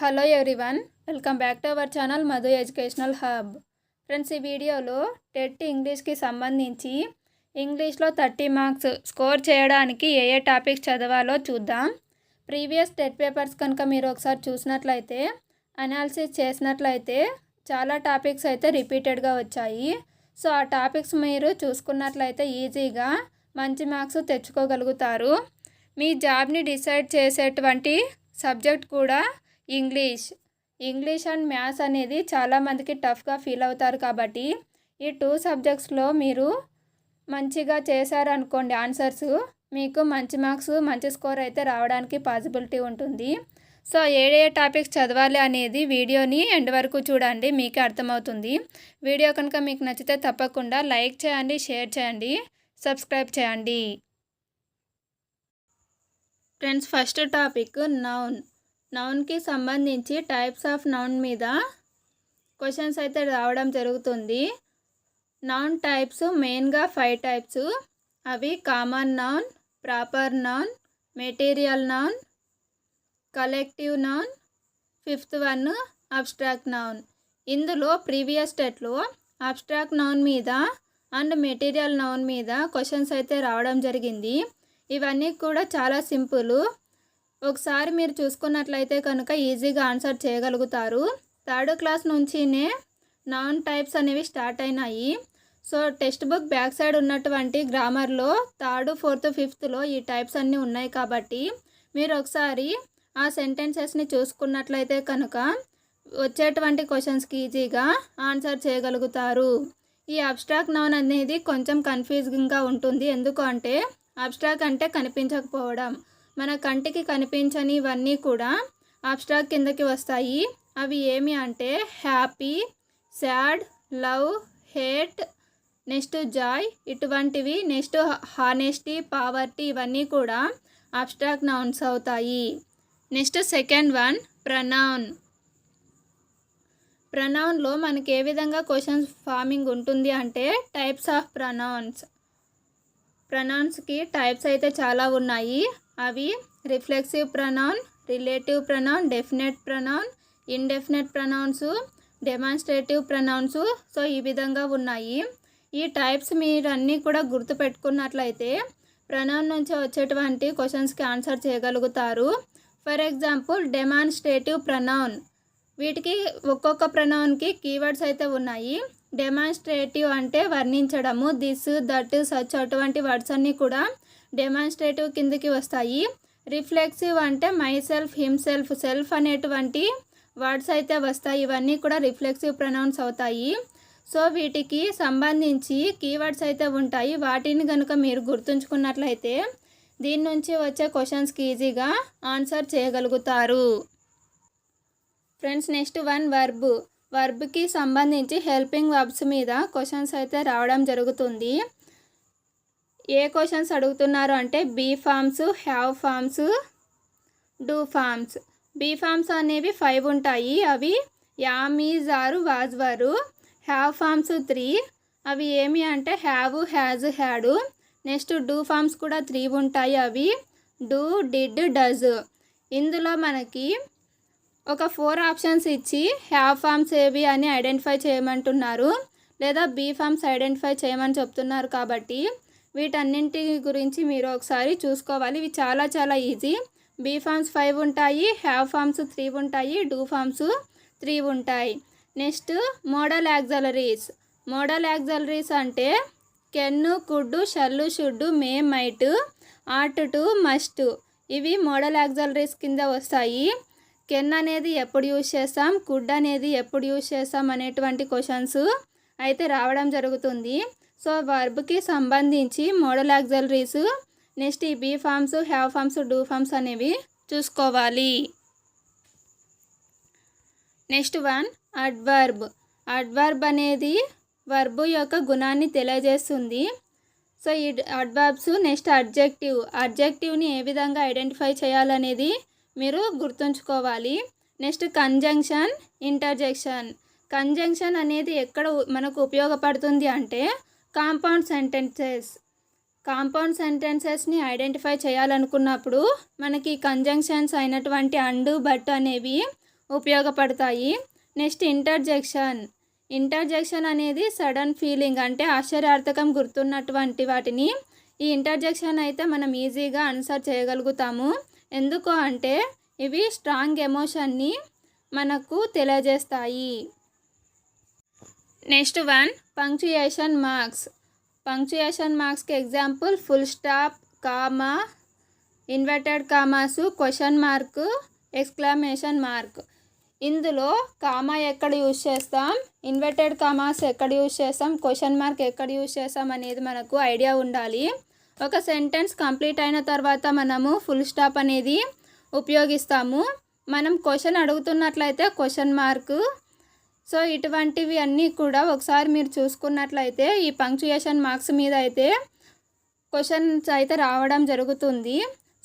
Hello everyone welcome back to our channel Madhu educational hub. Friends ఈ వీడియోలో TET ఇంగ్లీష్కి సంబంధించి ఇంగ్లీష్లో థర్టీ మార్క్స్ స్కోర్ చేయడానికి ఏ ఏ టాపిక్స్ చదవాలో చూద్దాం. ప్రీవియస్ టెట్ పేపర్స్ కనుక మీరు ఒకసారి చూసినట్లయితే అనాలిసిస్ చేసినట్లయితే చాలా టాపిక్స్ అయితే రిపీటెడ్గా వచ్చాయి. సో ఆ టాపిక్స్ మీరు చూసుకున్నట్లయితే ఈజీగా మంచి మార్క్స్ తెచ్చుకోగలుగుతారు. మీ జాబ్ని డిసైడ్ చేసేటువంటి సబ్జెక్ట్ కూడా ఇంగ్లీష్. ఇంగ్లీష్ అండ్ మ్యాథ్స్ అనేది చాలామందికి టఫ్గా ఫీల్ అవుతారు కాబట్టి ఈ టూ సబ్జెక్ట్స్లో మీరు మంచిగా చేశారనుకోండి ఆన్సర్స్ మీకు మంచి మార్క్స్ మంచి స్కోర్ అయితే రావడానికి పాసిబిలిటీ ఉంటుంది. సో ఏ ఏ టాపిక్స్ చదవాలి అనేది వీడియోని ఎండ్ వరకు చూడండి మీకే అర్థమవుతుంది. వీడియో కనుక మీకు నచ్చితే తప్పకుండా లైక్ చేయండి షేర్ చేయండి సబ్స్క్రైబ్ చేయండి. Friends first topic noun. నౌన్కి సంబంధించి టైప్స్ ఆఫ్ నౌన్ మీద క్వశ్చన్స్ అయితే రావడం జరుగుతుంది. నౌన్ టైప్స్ మెయిన్గా ఫైవ్ టైప్స్. అవి common noun proper noun material noun collective noun fifth one abstract noun. ఇందులో ప్రీవియస్ స్టెట్లో అబ్స్ట్రాక్ట్ నౌన్ మీద అండ్ మెటీరియల్ నౌన్ మీద క్వశ్చన్స్ అయితే రావడం జరిగింది. ఇవన్నీ కూడా చాలా సింపుల్. ఒకసారి మీరు చూసుకున్నట్లయితే కనుక ఈజీగా ఆన్సర్ చేయగలుగుతారు. థర్డ్ క్లాస్ నుంచినే నాన్ టైప్స్ అనేవి స్టార్ట్ అయినాయి. So textbook back side ఉన్నటువంటి గ్రామర్లో థర్డ్ ఫోర్త్ ఫిఫ్త్లో ఈ టైప్స్ అన్నీ ఉన్నాయి కాబట్టి మీరు ఒకసారి ఆ సెంటెన్సెస్ని చూసుకున్నట్లయితే కనుక వచ్చేటువంటి క్వశ్చన్స్కి ఈజీగా ఆన్సర్ చేయగలుగుతారు. ఈ అబ్స్ట్రాక్ట్ నౌన్ అనేది కొంచెం కన్ఫ్యూజింగ్గా ఉంటుంది. ఎందుకు అంటే అబ్స్ట్రాక్ట్ అంటే కనిపించకపోవడం. మన కంటికి కనిపించని ఇవన్నీ కూడా అబ్స్ట్రాక్ట్ కిందకి వస్తాయి. అవి ఏమి అంటే happy sad love hate next joy ఇటువంటివి నెక్స్ట్ హానెస్టీ పావర్టీ ఇవన్నీ కూడా అబ్స్ట్రాక్ట్ నౌన్స్ అవుతాయి. నెక్స్ట్ సెకండ్ వన్ ప్రనౌన్ ప్రనౌన్లో మనకి ఏ విధంగా క్వశ్చన్స్ ఫార్మింగ్ ఉంటుంది అంటే టైప్స్ ఆఫ్ ప్రనౌన్స్ ప్రనౌన్స్కి టైప్స్ అయితే చాలా ఉన్నాయి. అవి reflexive pronoun relative pronoun definite pronoun indefinite pronouns demonstrative pronouns. So ఈ విధంగా ఉన్నాయి. ఈ టైప్స్ మీరు అన్నీ కూడా గుర్తుపెట్టుకున్నట్లయితే ప్రనౌన్ నుంచి వచ్చేటువంటి క్వశ్చన్స్కి ఆన్సర్ చేయగలుగుతారు. For example demonstrative pronoun. వీటికి ఒక్కొక్క ప్రనౌన్కి కీవర్డ్స్ అయితే ఉన్నాయి. డెమాన్స్ట్రేటివ్ అంటే వర్ణించడము దిస్ దట్ సచ్ అటువంటి వర్డ్స్ అన్నీ కూడా డెమాన్స్ట్రేటివ్ కిందకి వస్తాయి. రిఫ్లెక్సివ్ అంటే మై సెల్ఫ్ హిమ్సెల్ఫ్ సెల్ఫ్ అనేటువంటి వర్డ్స్ అయితే వస్తాయి. ఇవన్నీ కూడా రిఫ్లెక్సివ్ ప్రొనౌన్స్ అవుతాయి. సో వీటికి సంబంధించి కీవర్డ్స్ అయితే ఉంటాయి. వాటిని కనుక మీరు గుర్తుంచుకున్నట్లయితే దీని నుంచి వచ్చే క్వశ్చన్స్కి ఈజీగా ఆన్సర్ చేయగలుగుతారు. ఫ్రెండ్స్ నెక్స్ట్ వన్ వర్బ్ వర్బ్కి సంబంధించి హెల్పింగ్ వర్బ్స్ మీద క్వశ్చన్స్ అయితే రావడం జరుగుతుంది. ఏ క్వశ్చన్స్ అడుగుతున్నారు అంటే be forms have forms do forms. Be forms అనేవి ఫైవ్ ఉంటాయి. అవి యామీజ్ ఆరు వాజ్ వారు హ్యావ్ ఫామ్స్ త్రీ. అవి ఏమి అంటే have has had. Next do forms కూడా త్రీ ఉంటాయి అవి. Do did does. ఇందులో మనకి ఒక ఫోర్ ఆప్షన్స్ ఇచ్చి హ్యావ్ ఫామ్స్ ఏవి అని ఐడెంటిఫై చేయమంటున్నారు. లేదా బీ ఫామ్స్ ఐడెంటిఫై చేయమని చెప్తున్నారు కాబట్టి వీటన్నింటి గురించి మీరు ఒకసారి చూసుకోవాలి. ఇవి చాలా చాలా ఈజీ. బీ ఫామ్స్ ఫైవ్ ఉంటాయి హ్యావ్ ఫామ్స్ త్రీ ఉంటాయి డూ ఫామ్స్ త్రీ ఉంటాయి. Next modal auxiliaries modal auxiliaries అంటే can could shall should may might ought to must. ఇవి మోడల్ యాక్జలరీస్ కింద వస్తాయి. కెన్ అనేది ఎప్పుడు యూజ్ చేస్తాం కుడ్ అనేది ఎప్పుడు యూజ్ చేస్తాం అనేటువంటి క్వశ్చన్స్ అయితే రావడం జరుగుతుంది. సో వర్బ్కి సంబంధించి మోడల్ యాక్సలరీస్ నెక్స్ట్ ఈ be forms have forms do forms అనేవి చూసుకోవాలి. Next one adverb. అడ్వర్బ్ అనేది వర్బ్ యొక్క గుణాన్ని తెలియజేస్తుంది. సో ఈ అడ్వర్బ్స్ నెక్స్ట్ అడ్జెక్టివ్. అడ్జెక్టివ్ని ఏ విధంగా ఐడెంటిఫై చేయాలనేది మీరు గుర్తుంచుకోవాలి. Next conjunction interjection. కంజంక్షన్ అనేది ఎక్కడ మనకు ఉపయోగపడుతుంది అంటే కాంపౌండ్ సెంటెన్సెస్. కాంపౌండ్ సెంటెన్సెస్ని ఐడెంటిఫై చేయాలనుకున్నప్పుడు మనకి కంజంక్షన్స్ అయినటువంటి అండు బట్ అనేవి ఉపయోగపడతాయి. Next interjection. ఇంటర్జెక్షన్ అనేది సడన్ ఫీలింగ్ అంటే ఆశ్చర్యార్థకం గుర్తున్నటువంటి వాటిని ఈ ఇంటర్జెక్షన్ అయితే మనం ఈజీగా ఆన్సర్ చేయగలుగుతాము. ఎందుకు అంటే ఇవి స్ట్రాంగ్ ఎమోషన్ని మనకు తెలియజేస్తాయి. Next one punctuation marks. Punctuation మార్క్స్కి example full stop comma inverted commas question mark exclamation mark. ఇందులో కామా ఎక్కడ యూజ్ చేస్తాం? ఇన్వర్టెడ్ కామాస్ ఎక్కడ యూజ్ చేస్తాం? క్వశ్చన్ మార్క్ ఎక్కడ యూజ్ చేస్తాం అనేది మనకు ఐడియా ఉండాలి. ఒక సెంటెన్స్ కంప్లీట్ అయిన తర్వాత మనము ఫుల్ స్టాప్ అనేది ఉపయోగిస్తాము. మనం క్వశ్చన్ అడుగుతున్నట్లయితే క్వశ్చన్ మార్క్ సో ఇటువంటివి అన్నీ కూడా ఒకసారి మీరు చూసుకున్నట్లయితే ఈ పంక్చుయేషన్ మార్క్స్ మీద అయితే క్వశ్చన్స్ అయితే రావడం జరుగుతుంది.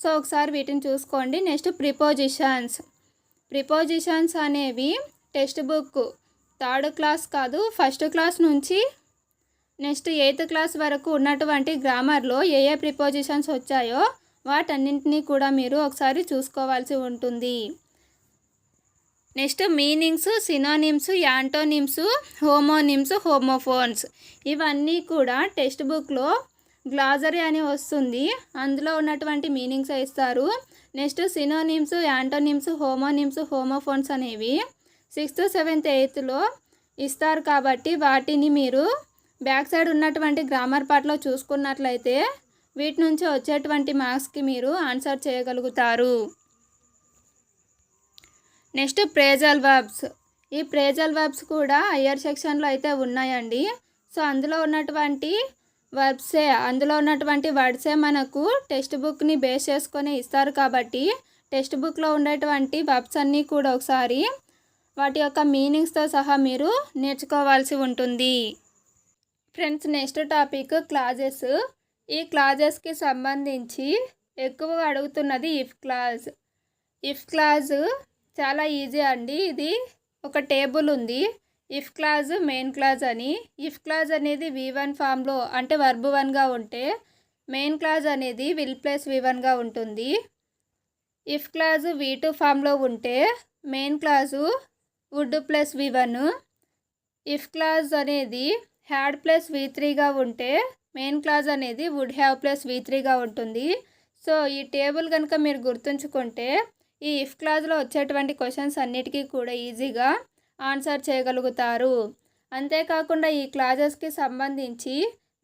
సో ఒకసారి వీటిని చూసుకోండి. Next prepositions. ప్రిపోజిషన్స్ అనేవి టెక్స్ట్ బుక్ థర్డ్ క్లాస్ కాదు ఫస్ట్ క్లాస్ నుంచి నెక్స్ట్ ఎయిత్ క్లాస్ వరకు ఉన్నటువంటి గ్రామర్లో ఏ ఏ ప్రిపోజిషన్స్ వచ్చాయో వాటన్నింటినీ కూడా మీరు ఒకసారి చూసుకోవాల్సి ఉంటుంది. Next meanings synonyms antonyms homonyms homophones. ఇవన్నీ కూడా టెక్స్ట్ బుక్లో గ్లాజరీ అని వస్తుంది. అందులో ఉన్నటువంటి మీనింగ్స్ ఇస్తారు next synonyms antonyms homonyms homophones అనేవి సిక్స్త్ సెవెంత్ ఎయిత్లో ఇస్తారు కాబట్టి వాటిని మీరు బ్యాక్ సైడ్ ఉన్నటువంటి గ్రామర్ పార్ట్లో చూసుకున్నట్లయితే వీటి నుంచి వచ్చేటువంటి మార్క్స్కి మీరు ఆన్సర్ చేయగలుగుతారు. నెక్స్ట్ ప్రేజల్ వర్బ్స్ ఈ ప్రేజల్ వర్బ్స్ కూడా హయ్యర్ సెక్షన్లో అయితే ఉన్నాయండి. సో అందులో ఉన్నటువంటి వర్బ్సే అందులో ఉన్నటువంటి వర్డ్సే మనకు టెక్స్ట్ బుక్ని బేస్ చేసుకొని ఇస్తారు కాబట్టి టెక్స్ట్ బుక్లో ఉండేటువంటి వర్బ్స్ అన్నీ కూడా ఒకసారి వాటి యొక్క మీనింగ్స్తో సహా మీరు నేర్చుకోవాల్సి ఉంటుంది. ఫ్రెండ్స్ నెక్స్ట్ టాపిక్ క్లాజెస్ ఈ క్లాజెస్కి సంబంధించి ఎక్కువగా అడుగుతున్నది ఇఫ్ క్లాజ్ ఇఫ్ క్లాజ్ చాలా ఈజీ అండి. ఇది ఒక టేబుల్ ఉంది. ఇఫ్ క్లాజ్ మెయిన్ క్లాజ్ అని. ఇఫ్ క్లాజ్ అనేది వి వన్ ఫామ్లో అంటే వర్బ్ వన్గా ఉంటే మెయిన్ క్లాజ్ అనేది విల్ ప్లస్ వి వన్గా ఉంటుంది. ఇఫ్ క్లాజ్ వి టూ ఫామ్లో ఉంటే main clause would plus V one. If clause అనేది హ్యాడ్ ప్లస్ వి త్రీగా ఉంటే మెయిన్ క్లాజ్ అనేది వుడ్ హ్యావ్ ప్లస్ వి త్రీగా ఉంటుంది. సో ఈ టేబుల్ కనుక మీరు గుర్తుంచుకుంటే ఈ ఇఫ్ క్లాజ్లో వచ్చేటువంటి క్వశ్చన్స్ అన్నిటికీ కూడా ఈజీగా ఆన్సర్ చేయగలుగుతారు. అంతేకాకుండా ఈ క్లాజెస్కి సంబంధించి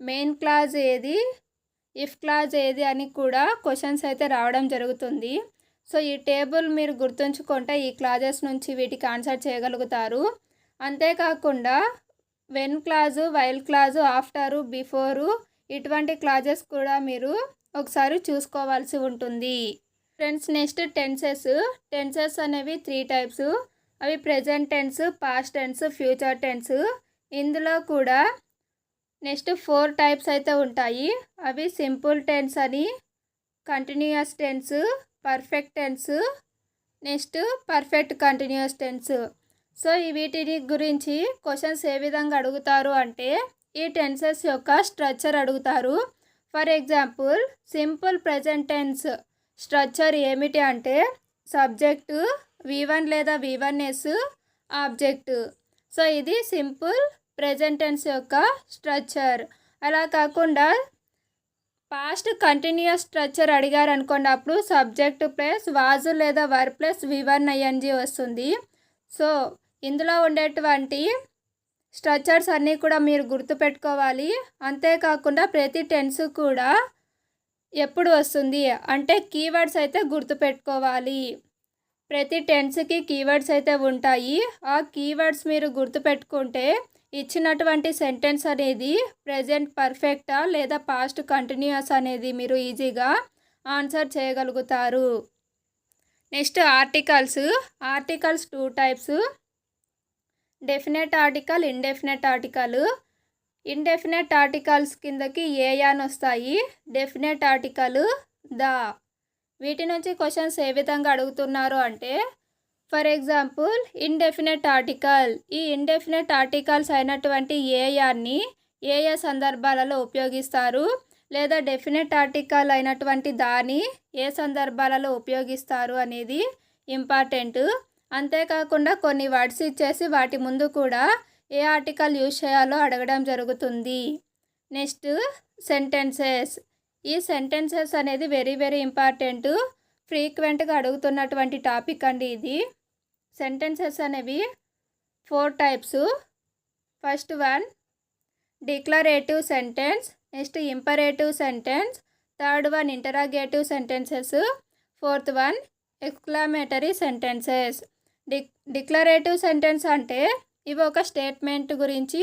మెయిన్ క్లాజ్ ఏది ఇఫ్ క్లాజ్ ఏది అని కూడా క్వశ్చన్స్ అయితే రావడం జరుగుతుంది. సో ఈ టేబుల్ మీరు గుర్తుంచుకుంటే ఈ క్లాజెస్ నుంచి వీటికి ఆన్సర్ చేయగలుగుతారు. అంతేకాకుండా when clause while clause after before ఇటువంటి క్లాజెస్ కూడా మీరు ఒకసారి చూసుకోవాల్సి ఉంటుంది. Friends next tenses. టెన్సెస్ అనేవి త్రీ టైప్స్. అవి present tense past tense future tense. ఇందులో కూడా నెక్స్ట్ ఫోర్ టైప్స్ అయితే ఉంటాయి. అవి సింపుల్ టెన్స్ అని continuous tense perfect tense next perfect continuous tense. So ఈ వీటిని గురించి క్వశ్చన్స్ ఏ విధంగా అడుగుతారు అంటే ఈ టెన్సెస్ యొక్క స్ట్రక్చర్ అడుగుతారు. For example simple present tense. Structure ఏమిటి అంటే సబ్జెక్టు వి వన్ లేదా వి వన్ ఎస్ సో ఇది సింపుల్ ప్రెజెంటెన్స్ యొక్క స్ట్రక్చర్. అలా కాకుండా పాస్ట్ కంటిన్యూస్ స్ట్రక్చర్ అడిగారు అనుకోండి అప్పుడు సబ్జెక్ట్ ప్లస్ వాజు లేదా were plus V one ING వస్తుంది. సో ఇందులో ఉండేటువంటి స్ట్రక్చర్స్ అన్నీ కూడా మీరు గుర్తుపెట్టుకోవాలి. అంతేకాకుండా ప్రతి టెన్స్ కూడా ఎప్పుడు వస్తుంది? అంటే కీవర్డ్స్ అయితే గుర్తుపెట్టుకోవాలి. ప్రతి టెన్స్కి కీవర్డ్స్ అయితే ఉంటాయి. ఆ కీవర్డ్స్ మీరు గుర్తుపెట్టుకుంటే ఇచ్చినటువంటి సెంటెన్స్ అనేది ప్రజెంట్ పర్ఫెక్టా లేదా పాస్ట్ కంటిన్యూస్ అనేది మీరు ఈజీగా ఆన్సర్ చేయగలుగుతారు. Next articles articles two types definite article indefinite article indefinite articles కిందకి ఏ వస్తాయి? Definite article the. వీటి నుంచి క్వశ్చన్స్ ఏ విధంగా అడుగుతున్నారు అంటే ఫర్ ఎగ్జాంపుల్ ఇండెఫినెట్ ఆర్టికల్ ఈ ఇండెఫినెట్ ఆర్టికల్స్ అయినటువంటి ఏఆర్ని ఏ ఏ సందర్భాలలో ఉపయోగిస్తారు? లేదా డెఫినెట్ ఆర్టికల్ అయినటువంటి దాని ఏ సందర్భాలలో ఉపయోగిస్తారు అనేది ఇంపార్టెంట్ అంతేకాకుండా కొన్ని వర్డ్స్ ఇచ్చేసి వాటి ముందు కూడా ఏ ఆర్టికల్ యూజ్ చేయాలో అడగడం జరుగుతుంది. Next sentences. ఈ సెంటెన్సెస్ అనేది వెరీ వెరీ ఇంపార్టెంట్. ఫ్రీక్వెంట్గా అడుగుతున్నటువంటి టాపిక్ అండి ఇది. సెంటెన్సెస్ అనేవి four types. First one declarative sentence. Next imperative sentence. Third one interrogative sentences. Fourth one exclamatory sentences. D declarative sentence అంటే ఇవి ఒక స్టేట్మెంట్ గురించి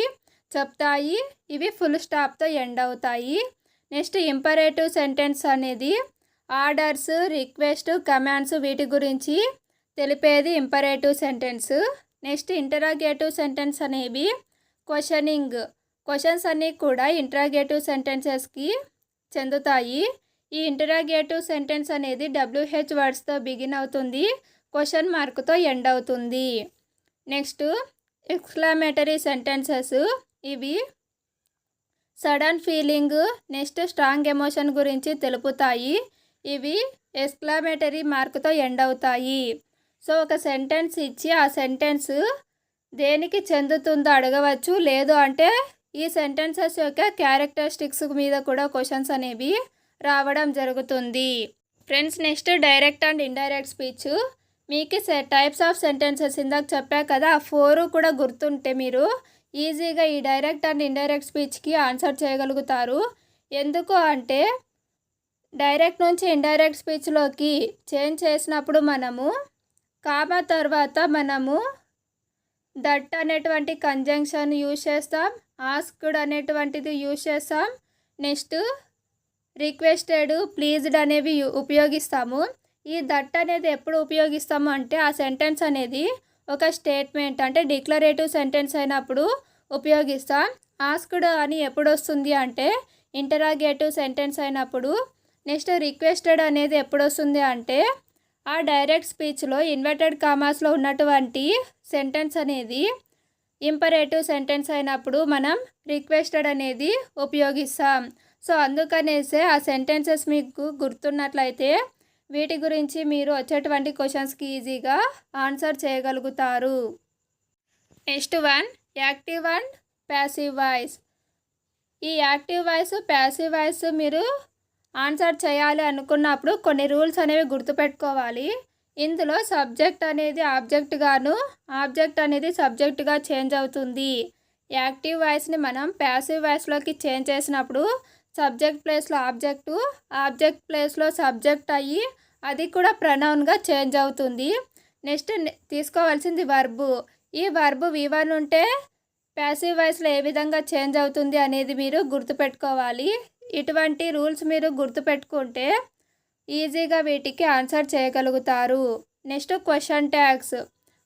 చెప్తాయి. ఇవి ఫుల్ స్టాప్తో ఎండ్ అవుతాయి. నెక్స్ట్ ఇంపరేటివ్ సెంటెన్స్ అనేది ఆర్డర్స్ రిక్వెస్ట్ కమాండ్స్ వీటి గురించి తెలిపేది imperative sentence next interrogative sentence అనేవి క్వశ్చనింగ్ క్వశ్చన్స్ అన్నీ కూడా ఇంటరాగేటివ్ సెంటెన్సెస్కి చెందుతాయి. ఈ ఇంటరాగేటివ్ సెంటెన్స్ అనేది డబ్ల్యూహెచ్ వర్డ్స్తో బిగిన్ అవుతుంది. క్వశ్చన్ మార్క్తో ఎండ్ అవుతుంది. Next exclamatory sentences. ఇవి sudden feeling next strong emotion గురించి తెలుపుతాయి. ఇవి ఎక్స్క్లామేటరీ మార్క్తో ఎండ్ అవుతాయి. సో ఒక సెంటెన్స్ ఇచ్చి ఆ సెంటెన్స్ దేనికి చెందుతుందో అడగవచ్చు. లేదు అంటే ఈ సెంటెన్సెస్ యొక్క క్యారెక్టరిస్టిక్స్ మీద కూడా క్వశ్చన్స్ అనేవి రావడం జరుగుతుంది. Friends next direct and indirect speech. మీకు టైప్స్ ఆఫ్ సెంటెన్సెస్ ఇందాక చెప్పా కదా ఆ ఫోరు కూడా గుర్తుంటే మీరు ఈజీగా ఈ డైరెక్ట్ అండ్ ఇండైరెక్ట్ స్పీచ్కి ఆన్సర్ చేయగలుగుతారు. ఎందుకు అంటే డైరెక్ట్ నుంచి ఇండైరెక్ట్ స్పీచ్లోకి చేంజ్ చేసినప్పుడు మనము కామా తర్వాత మనము దట్ అనేటువంటి కంజంక్షన్ యూజ్ చేస్తాం ఆస్క్డ్ అనేటువంటిది యూజ్ చేస్తాం నెక్స్ట్ రిక్వెస్టెడ్ ప్లీజ్డ్ అనేవి ఉపయోగిస్తాము. ఈ దట్ అనేది ఎప్పుడు ఉపయోగిస్తాము అంటే ఆ సెంటెన్స్ అనేది ఒక స్టేట్మెంట్ అంటే డిక్లరేటివ్ సెంటెన్స్ అయినప్పుడు ఉపయోగిస్తాం. ఆస్క్డ్ అని ఎప్పుడు వస్తుంది అంటే ఇంటరాగేటివ్ సెంటెన్స్ అయినప్పుడు నెక్స్ట్ రిక్వెస్టెడ్ అనేది ఎప్పుడు వస్తుంది అంటే ఆ డైరెక్ట్ స్పీచ్లో ఇన్వర్టెడ్ కామాస్లో ఉన్నటువంటి సెంటెన్స్ అనేది ఇంపరేటివ్ సెంటెన్స్ అయినప్పుడు మనం రిక్వెస్టెడ్ అనేది ఉపయోగిస్తాం. సో అందుకనేసే ఆ సెంటెన్సెస్ మీకు గుర్తున్నట్లయితే వీటి గురించి మీరు వచ్చేటువంటి క్వశ్చన్స్కి ఈజీగా ఆన్సర్ చేయగలుగుతారు. Next one active and passive voice. ఈ యాక్టివ్ వాయిస్ ప్యాసివ్ వాయిస్ మీరు ఆన్సర్ చేయాలి అనుకున్నప్పుడు కొన్ని రూల్స్ అనేవి గుర్తుపెట్టుకోవాలి. ఇందులో సబ్జెక్ట్ అనేది ఆబ్జెక్ట్గాను ఆబ్జెక్ట్ అనేది సబ్జెక్టుగా చేంజ్ అవుతుంది. యాక్టివ్ వాయిస్ని మనం ప్యాసివ్ వాయిస్లోకి చేంజ్ చేసినప్పుడు సబ్జెక్ట్ ప్లేస్లో ఆబ్జెక్టు ఆబ్జెక్ట్ ప్లేస్లో సబ్జెక్ట్ అయ్యి అది కూడా ప్రనౌన్గా చేంజ్ అవుతుంది. నెక్స్ట్ తీసుకోవాల్సింది వర్బు. ఈ వర్బు వి వన్ ఉంటే ప్యాసివ్ వాయిస్లో ఏ విధంగా చేంజ్ అవుతుంది అనేది మీరు గుర్తుపెట్టుకోవాలి. ఇటువంటి రూల్స్ మీరు గుర్తుపెట్టుకుంటే ఈజీగా వీటికి ఆన్సర్ చేయగలుగుతారు. Next question tags.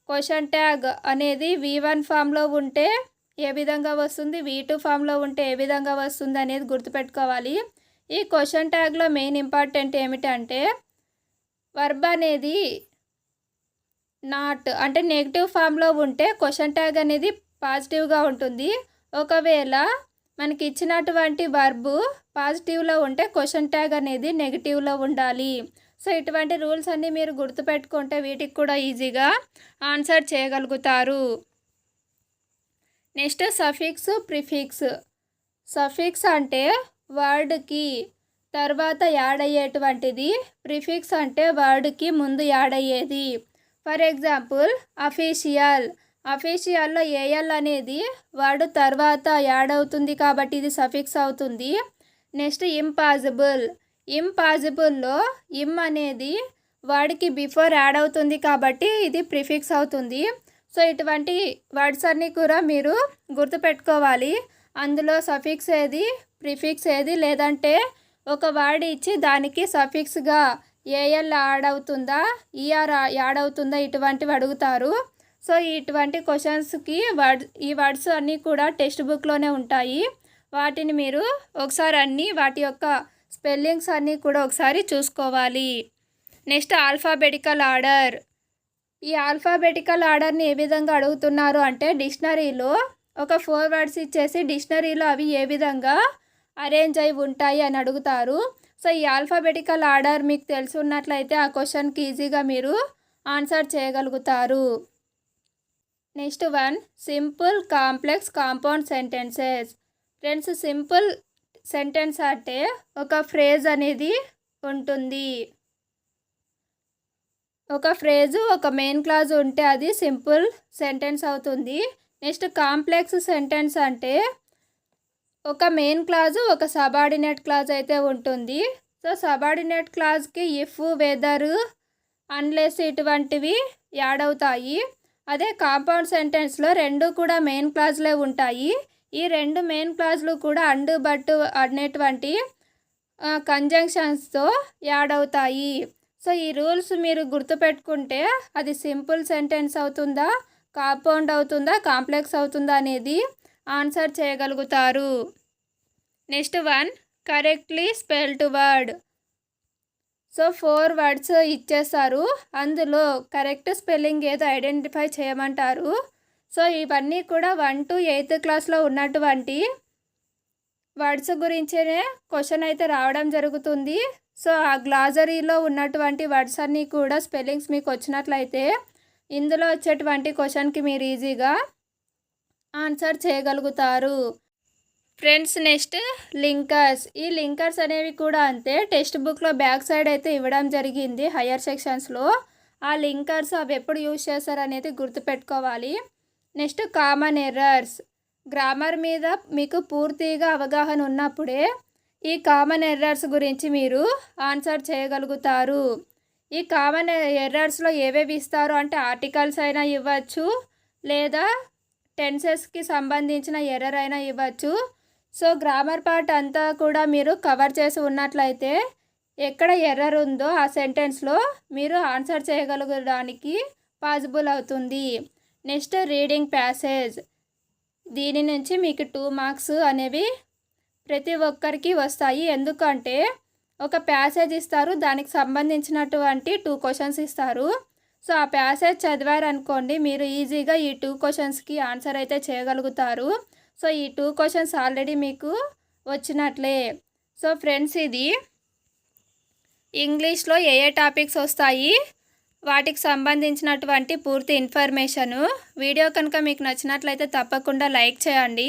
Question tag అనేది వి వన్ ఫామ్లో ఉంటే ఏ విధంగా వస్తుంది? వీ టూ ఫామ్లో ఉంటే ఏ విధంగా వస్తుంది అనేది గుర్తుపెట్టుకోవాలి. ఈ క్వశ్చన్ ట్యాగ్లో మెయిన్ ఇంపార్టెంట్ ఏమిటంటే వర్బ్ అనేది నాట్ అంటే నెగిటివ్ ఫామ్లో ఉంటే క్వశ్చన్ ట్యాగ్ అనేది పాజిటివ్గా ఉంటుంది. ఒకవేళ మనకి ఇచ్చినటువంటి వర్బు పాజిటివ్లో ఉంటే క్వశ్చన్ ట్యాగ్ అనేది నెగిటివ్లో ఉండాలి. సో ఇటువంటి రూల్స్ అన్నీ మీరు గుర్తుపెట్టుకుంటే వీటికి కూడా ఈజీగా ఆన్సర్ చేయగలుగుతారు. Next suffix prefix. సఫిక్స్ అంటే వర్డ్కి తర్వాత యాడ్ అయ్యేటువంటిది ప్రిఫిక్స్ అంటే వర్డ్కి ముందు యాడ్ అయ్యేది ఫర్ ఎగ్జాంపుల్ అఫీషియల్. అఫీషియల్లో ఏఎల్ అనేది వర్డ్ తర్వాత యాడ్ అవుతుంది కాబట్టి ఇది సఫిక్స్ అవుతుంది. నెక్స్ట్ ఇంపాసిబుల్ ఇంపాసిబుల్లో ఇమ్ అనేది వర్డ్కి బిఫోర్ యాడ్ అవుతుంది కాబట్టి ఇది ప్రిఫిక్స్ అవుతుంది. సో ఇటువంటి వర్డ్స్ అన్నీ కూడా మీరు గుర్తుపెట్టుకోవాలి. అందులో సఫిక్స్ ఏది ప్రిఫిక్స్ ఏది లేదంటే ఒక వర్డ్ ఇచ్చి దానికి సఫిక్స్గా ఏఎల్ యాడ్ అవుతుందా ఈఆర్ యాడ్ అవుతుందా ఇటువంటివి అడుగుతారు. సో ఇటువంటి క్వశ్చన్స్కి వర్డ్ ఈ వర్డ్స్ అన్నీ కూడా టెక్స్ట్ బుక్లోనే ఉంటాయి. వాటిని మీరు ఒకసారి అన్నీ వాటి యొక్క స్పెల్లింగ్స్ అన్నీ కూడా ఒకసారి చూసుకోవాలి. Next alphabetical order. ఈ ఆల్ఫాబెటికల్ ఆర్డర్ని ఏ విధంగా అడుగుతున్నారు అంటే డిక్షనరీలో ఒక ఫోర్ వర్డ్స్ ఇచ్చేసి డిక్షనరీలో అవి ఏ విధంగా అరేంజ్ అయి ఉంటాయి అని అడుగుతారు. సో ఈ ఆల్ఫాబెటికల్ ఆర్డర్ మీకు తెలుసున్నట్లయితే ఆ క్వశ్చన్కి ఈజీగా మీరు ఆన్సర్ చేయగలుగుతారు. Next one simple complex compound sentences. Friends simple sentence అంటే ఒక ఫ్రేజ్ అనేది ఉంటుంది. ఒక ఫ్రేజు ఒక మెయిన్ క్లాజ్ ఉంటే అది సింపుల్ సెంటెన్స్ అవుతుంది. నెక్స్ట్ కాంప్లెక్స్ సెంటెన్స్ అంటే ఒక మెయిన్ క్లాజు ఒక సబార్డినేట్ క్లాజ్ అయితే ఉంటుంది. సో సబార్డినేట్ క్లాజ్కి ఇఫ్ వెదర్ అన్లెస్ ఇటువంటివి యాడ్ అవుతాయి. అదే కాంపౌండ్ సెంటెన్స్లో రెండు కూడా మెయిన్ క్లాజ్లే ఉంటాయి. ఈ రెండు మెయిన్ క్లాజ్లు కూడా అండ్ బట్ అనేటువంటి కంజంక్షన్స్తో యాడ్ అవుతాయి. సో ఈ రూల్స్ మీరు గుర్తుపెట్టుకుంటే అది సింపుల్ సెంటెన్స్ అవుతుందా? కాంపౌండ్ అవుతుందా? కాంప్లెక్స్ అవుతుందా అనేది ఆన్సర్ చేయగలుగుతారు. Next one correctly spelled word. So four words ఇచ్చేస్తారు అందులో కరెక్ట్ స్పెల్లింగ్ ఏదో ఐడెంటిఫై చేయమంటారు. సో ఇవన్నీ కూడా వన్ టు ఎయిత్ క్లాస్లో ఉన్నటువంటి వర్డ్స్ గురించేనే క్వశ్చన్ అయితే రావడం జరుగుతుంది. సో ఆ గ్లాజరీలో ఉన్నటువంటి వర్డ్స్ అన్నీ కూడా స్పెల్లింగ్స్ మీకు వచ్చినట్లయితే ఇందులో వచ్చేటువంటి క్వశ్చన్కి మీరు ఈజీగా ఆన్సర్ చేయగలుగుతారు. Friends next linkers. ఈ లింకర్స్ అనేవి కూడా అంతే టెక్స్ట్ బుక్లో బ్యాక్ సైడ్ అయితే ఇవ్వడం జరిగింది హయ్యర్ సెక్షన్స్లో. ఆ లింకర్స్ అవి ఎప్పుడు యూజ్ చేస్తారనేది గుర్తుపెట్టుకోవాలి. Next common errors. గ్రామర్ మీద మీకు పూర్తిగా అవగాహన ఉన్నప్పుడే ఈ కామన్ ఎర్రర్స్ గురించి మీరు ఆన్సర్ చేయగలుగుతారు. ఈ కామన్ ఎర్రర్స్లో ఏవేవి ఇస్తారు? అంటే ఆర్టికల్స్ అయినా ఇవ్వచ్చు లేదా టెన్సెస్కి సంబంధించిన ఎర్రర్ అయినా ఇవ్వచ్చు. సో గ్రామర్ పార్ట్ అంతా కూడా మీరు కవర్ చేసి ఉన్నట్లయితే ఎక్కడ ఎర్రర్ ఉందో ఆ సెంటెన్స్లో మీరు ఆన్సర్ చేయగలగడానికి పాసిబుల్ అవుతుంది. నెక్స్ట్ రీడింగ్ ప్యాసేజ్ దీని నుంచి మీకు టూ మార్క్స్ అనేవి ప్రతి ఒక్కరికి వస్తాయి. ఎందుకంటే ఒక ప్యాసేజ్ ఇస్తారు. దానికి సంబంధించినటువంటి టూ క్వశ్చన్స్ ఇస్తారు. సో ఆ ప్యాసేజ్ చదివారనుకోండి మీరు ఈజీగా ఈ టూ క్వశ్చన్స్కి ఆన్సర్ అయితే చేయగలుగుతారు. సో ఈ టూ క్వశ్చన్స్ ఆల్రెడీ మీకు వచ్చినట్లే. సో ఫ్రెండ్స్ ఇది ఇంగ్లీష్లో ఏ ఏ టాపిక్స్ వస్తాయి? వాటికి సంబంధించినటువంటి పూర్తి ఇన్ఫర్మేషను వీడియో కనుక మీకు నచ్చినట్లయితే తప్పకుండా లైక్ చేయండి.